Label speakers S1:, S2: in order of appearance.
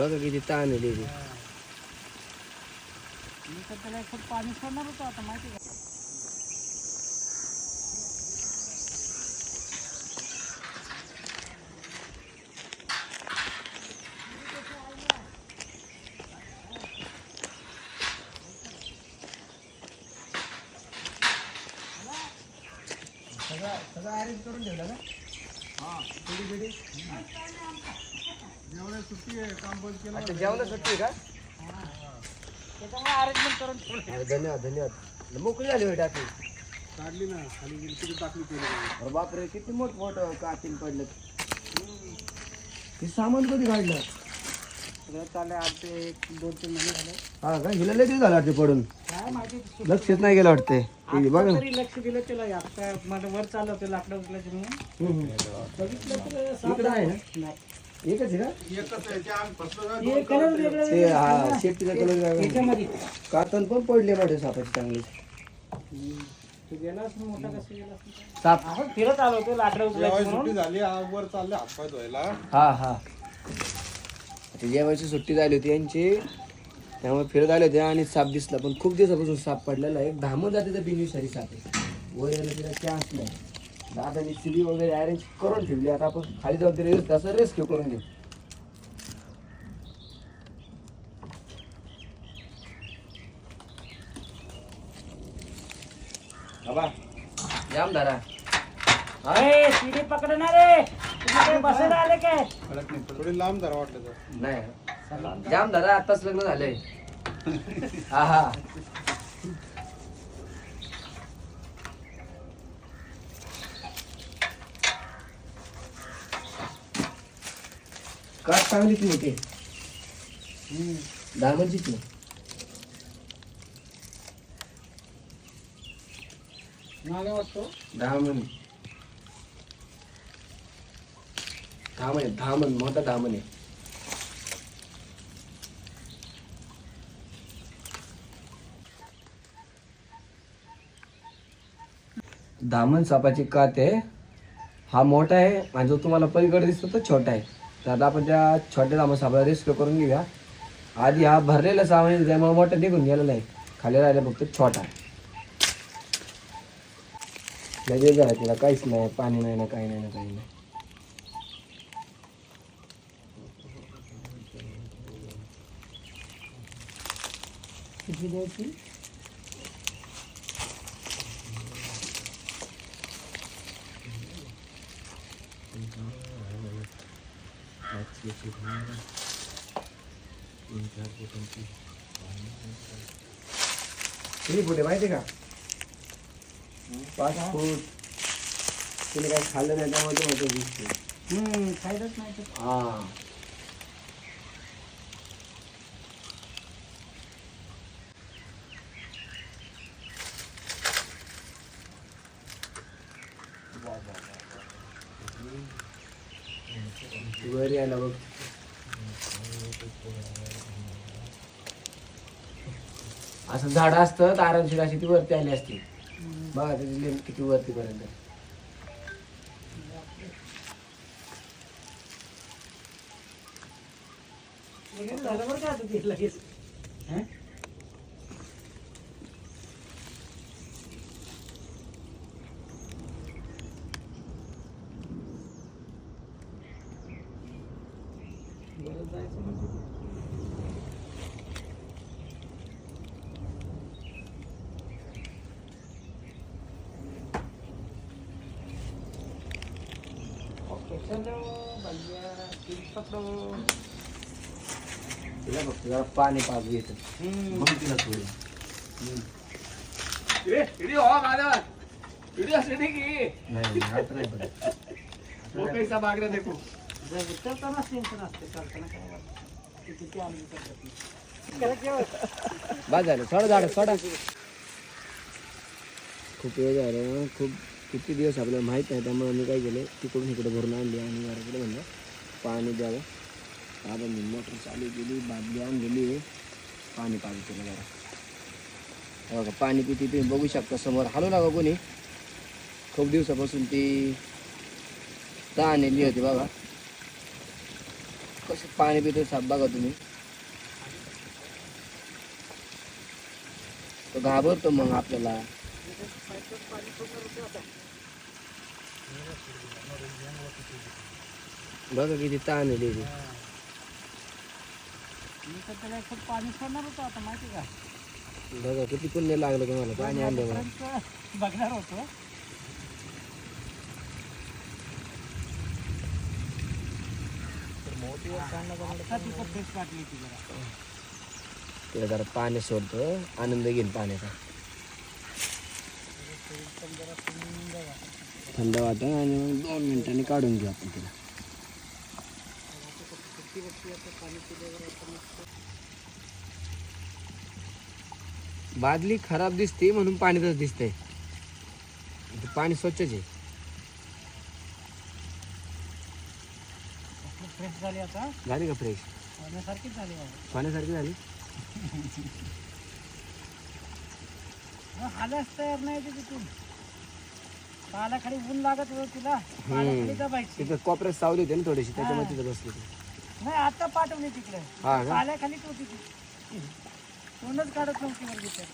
S1: बघा किती ताण आहे ती
S2: मी तर त्याला एक फूट पाणी सोडणार होतो आता माहिती आहे का
S1: अच्छा जेवण सुट्टी आहे का?
S2: त्याच्यामुळे अरेंजमेंट करून ठेवलं
S1: अरे धन्यवाद धन्यवाद. मोकळी झाली होती टाकी.
S3: काढली ना खाली गेली किती टाकली केली
S1: अरे बापरे किती मोठ मोठ कातील पडलं. ते सामान कधी काढलं?
S2: ते एक दोन तीन महिने झाले.
S1: हा का? हिला लगेच झालं वाटते पडून.
S2: काय माहिती
S1: लक्षच नाही गेलं वाटते. हे बघ.
S2: आता
S1: ना
S2: तरी लक्ष दिलं त्याला आता मला वर चाललं होते लाकडं उचलायचे म्हणून.
S1: हम्म, हम्म.
S2: बघितलं तर साप
S1: इकडं आहे ना?
S2: नाही.
S1: एकच आहे का?
S3: एकच आहे ते आम्ही फसलो ना
S2: हे कलर वेगळे
S1: ते हा शेपटीचा कलर
S2: याच्यामध्ये.
S1: कातन पण पडले माझे सापाची चांगली
S2: तू गेला असं मोठा कसं गेला असं
S1: साप
S2: आपण फिरत आलो होतो लाकडं उचलायचे म्हणून.
S3: झाली आ, वर चालले हातपाय धुवायला.
S1: हा हा. ते जेवायची सुट्टी झाली होती यांची. त्यामुळे फिरत आले होते आणि साप दिसला. पण खूप दिवसापासून साप पडलेला आहे. एक धामत जाते तर बिनविषारी साप आहे. वर यायला तिला चान्स नाही. दादानी सिली वगैरे अरेंज करून ठेवली. आता आपण खाली जाऊन तरी तसं रेस्क्यू करून घेऊ. बाबा जाम धरा
S2: अरे सीडी पकडणार रे काय आले काय?
S3: थोडी लांब धरा वाटलं तर
S1: नाही. जाम दादा आताच लग्न झालंय. हा हा काट चांगलीच मोठी डायमंडचीच नाही?
S2: मला वाटतो
S1: धामण धामण आहे धामण मोठा धामण आहे. धामण सापाची कात आहे. हा मोठा आहे आणि जो तुम्हाला पलीकडे दिसतो तो छोटा आहे. तर आता आपण त्या छोट्या धामण सापाला रेस्क्यू करून घेऊया. आधी हा भरलेला सामान आहे, त्यामुळे मोठा निघून गेलेला आहे. खाली राहिला फक्त छोटा. आहे लगेच झाला तिला काहीच नाही पाणी नाही ना काही नाही ना काही नाही.
S2: किती द्यायची
S1: किती फुटे माहिती का? पाच फूट. तिने काही खाल्लं नाही त्यामुळे
S2: फायदाच नाही.
S1: हा. वर यायला बघ. असं झाड असतं तर आरामशीर अशी ती वरती आली असती. बघा त्याची लेंथ किती वरती पर्यंत
S2: झालं बरं का आता ते लगेच हं? बरं जायचं म्हणजे. ओके चलो भैया तीन पकड़ो
S1: तिला फक्त जरा पाणी पाच घेत मग तिला सोडू नाही नाही, आता नाही
S2: टेन्शन असते चालताना काय ते आम्ही करतात
S1: झालं सोडा झाड सोडा. खूप वेळ झालं हो, खूप किती दिवस आपल्याला माहीत नाही त्यामुळे आम्ही काय केलं तिकडून इकडे भरून आणली आणि घराकडे म्हणलं पाणी द्यावं. आता मी मोटर चालू केली बादली आणलेली पाणी पाणी केलं जरा. बघा पाणी किती तुम्ही बघू शकता समोर हलू नका कोणी. खूप दिवसापासून ती आणलेली होती बघा. कसं पाणी पितो साप बघा तुम्ही. तो घाबरतो मग आपल्याला. बघा किती ताण आहे ते.
S2: पाणी सोडणार होतो आता माहिती का
S1: बघा किती पुण्य लागलं तुम्हाला. पाणी आणलं
S2: बघणार होतो. तिला जरा
S1: पाणी सोडतो आनंद घेईल पाण्याचा. थंड वाटत आणि मग दोन मिनिटांनी काढून घेऊ आपण तिला. बादली खराब दिसते म्हणून पाणी तसं दिसतंय. पाणी स्वच्छच आहे.
S2: झाली आता.
S1: झाली का फ्रेश
S2: पाण्यासारखीच झाली बाबा.
S1: पाण्यासारखी झाली?
S2: हालच तयार नाही ते. तिथून पालाखाली ऊन लागत होतं तिला. पालाखाली दबायची.
S1: तिथं कोपऱ्यात सावली होती ना थोडीशी त्याच्यामुळे तिथं बसली ती
S2: नाही आता पाठवली तिकडे.
S1: हा का?
S2: पाल्याखालीच होती ती तोंडच काढत नव्हती तिथे